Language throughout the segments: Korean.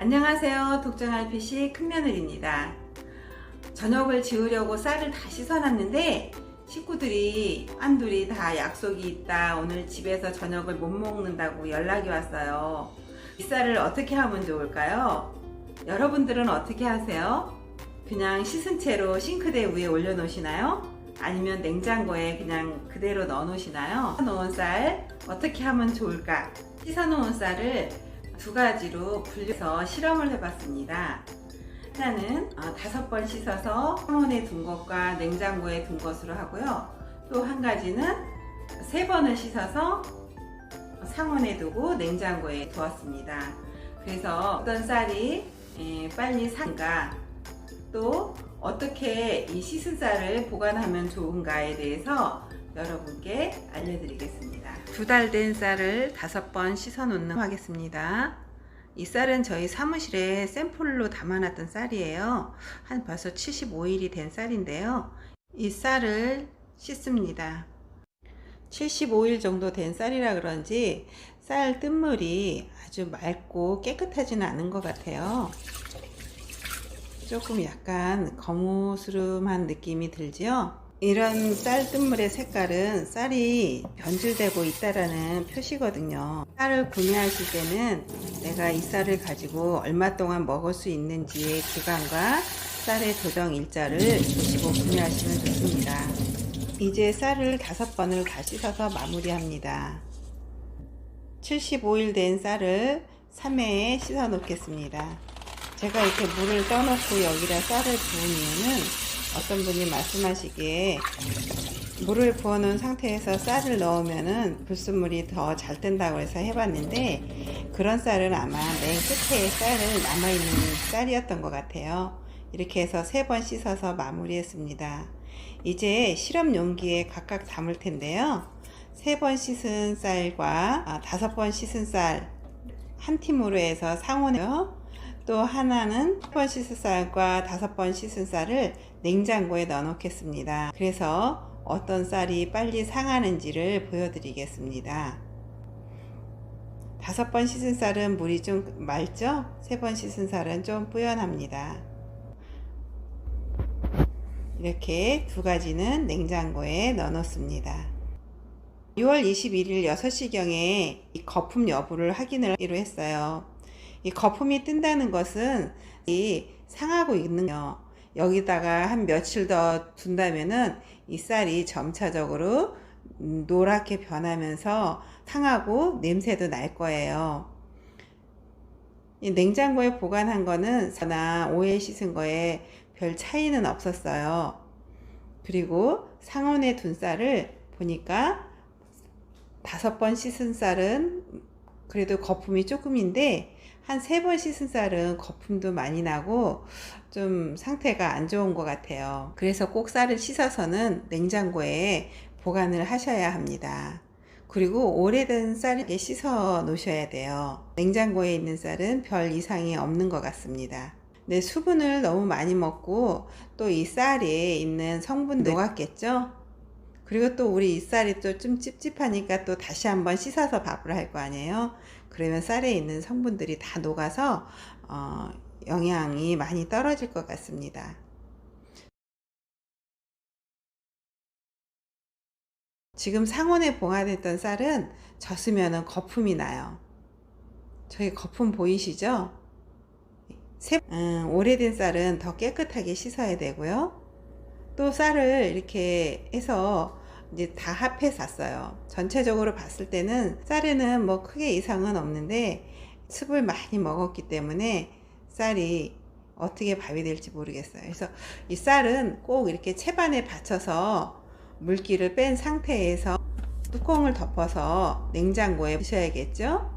안녕하세요. 독정RPC 큰며느리입니다. 저녁을 지으려고 쌀을 다 씻어놨는데 식구들이 한둘이 다 약속이 있다. 오늘 집에서 저녁을 못 먹는다고 연락이 왔어요. 이 쌀을 어떻게 하면 좋을까요? 여러분들은 어떻게 하세요? 그냥 씻은 채로 싱크대 위에 올려놓으시나요? 아니면 냉장고에 그냥 그대로 넣어놓으시나요? 씻어놓은 쌀 어떻게 하면 좋을까? 씻어놓은 쌀을 두 가지로 분류해서 실험을 해봤습니다. 하나는 어, 다섯 번 씻어서 상온에 둔 것과 냉장고에 둔 것으로 하고요. 또 한 가지는 세 번을 씻어서 상온에 두고 냉장고에 두었습니다. 그래서 어떤 쌀이 에, 빨리 상가 또 어떻게 이 씻은 쌀을 보관하면 좋은가에 대해서 여러분께 알려드리겠습니다. 두 달 된 쌀을 다섯 번 씻어 놓는 하겠습니다. 이 쌀은 저희 사무실에 샘플로 담아놨던 쌀이에요. 한 벌써 75일이 된 쌀인데요. 이 쌀을 씻습니다. 75일 정도 된 쌀이라 그런지 쌀 뜬물이 아주 맑고 깨끗하지는 않은 것 같아요. 조금 약간 거무스름한 느낌이 들지요? 이런 쌀 뜬물의 색깔은 쌀이 변질되고 있다라는 표시거든요. 쌀을 구매하실 때는 내가 이 쌀을 가지고 얼마 동안 먹을 수 있는지의 기간과 쌀의 도정 일자를 보시고 구매하시면 좋습니다. 이제 쌀을 다섯 번을 다 씻어서 마무리합니다. 75일 된 쌀을 3회에 씻어 놓겠습니다. 제가 이렇게 물을 떠놓고 여기다 쌀을 부은 이유는 어떤 분이 말씀하시기에 물을 부어놓은 상태에서 쌀을 넣으면은 불순물이 더 잘 뜬다고 해서 해봤는데 그런 쌀은 아마 맨 끝에 쌀을 남아있는 쌀이었던 것 같아요. 이렇게 해서 세 번 씻어서 마무리했습니다. 이제 실험 용기에 각각 담을 텐데요. 세 번 씻은 쌀과 아, 다섯 번 씻은 쌀 한 팀으로 해서 상온에요. 또 하나는 한 번 씻은 쌀과 다섯 번 씻은 쌀을 냉장고에 넣어 놓겠습니다. 그래서 어떤 쌀이 빨리 상하는지를 보여드리겠습니다. 다섯 번 씻은 쌀은 물이 좀 맑죠? 세 번 씻은 쌀은 좀 뿌연합니다. 이렇게 두 가지는 냉장고에 넣어 놓습니다. 6월 21일 6시경에 이 거품 여부를 확인을 했어요. 이 거품이 뜬다는 것은 이 상하고 있는 거 여기다가 한 며칠 더 둔다면은 이 쌀이 점차적으로 노랗게 변하면서 상하고 냄새도 날 거예요. 이 냉장고에 보관한 거는 나 오해 씻은 거에 별 차이는 없었어요. 그리고 상온에 둔 쌀을 보니까 다섯 번 씻은 쌀은 그래도 거품이 조금인데 한 세 번 씻은 쌀은 거품도 많이 나고 좀 상태가 안 좋은 것 같아요. 그래서 꼭 쌀을 씻어서는 냉장고에 보관을 하셔야 합니다. 그리고 오래된 쌀에 씻어 놓으셔야 돼요. 냉장고에 있는 쌀은 별 이상이 없는 것 같습니다. 네, 수분을 너무 많이 먹고 또 이 쌀에 있는 성분도 녹았겠죠? 그리고 또 우리 이 쌀이 또 좀 찝찝하니까 또 다시 한번 씻어서 밥을 할 거 아니에요? 그러면 쌀에 있는 성분들이 다 녹아서 어, 영양이 많이 떨어질 것 같습니다. 지금 상온에 봉화됐던 쌀은 젖으면 거품이 나요. 저기 거품 보이시죠? 새, 음, 오래된 쌀은 더 깨끗하게 씻어야 되고요. 또 쌀을 이렇게 해서 이제 다 합해 샀어요. 전체적으로 봤을 때는 쌀에는 뭐 크게 이상은 없는데 습을 많이 먹었기 때문에 쌀이 어떻게 밥이 될지 모르겠어요. 그래서 이 쌀은 꼭 이렇게 채반에 받쳐서 물기를 뺀 상태에서 뚜껑을 덮어서 냉장고에 두셔야겠죠?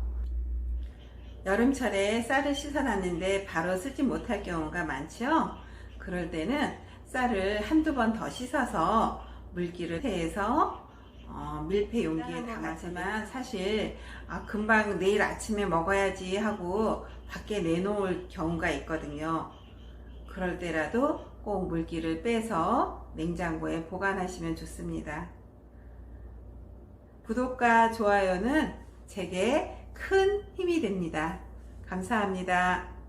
여름철에 쌀을 씻어놨는데 바로 쓰지 못할 경우가 많죠? 그럴 때는 쌀을 한두 번 더 씻어서 물기를 해서 어, 밀폐 용기에 담았지만 사실 아, 금방 내일 아침에 먹어야지 하고 밖에 내놓을 경우가 있거든요. 그럴 때라도 꼭 물기를 빼서 냉장고에 보관하시면 좋습니다. 구독과 좋아요는 제게 큰 힘이 됩니다. 감사합니다.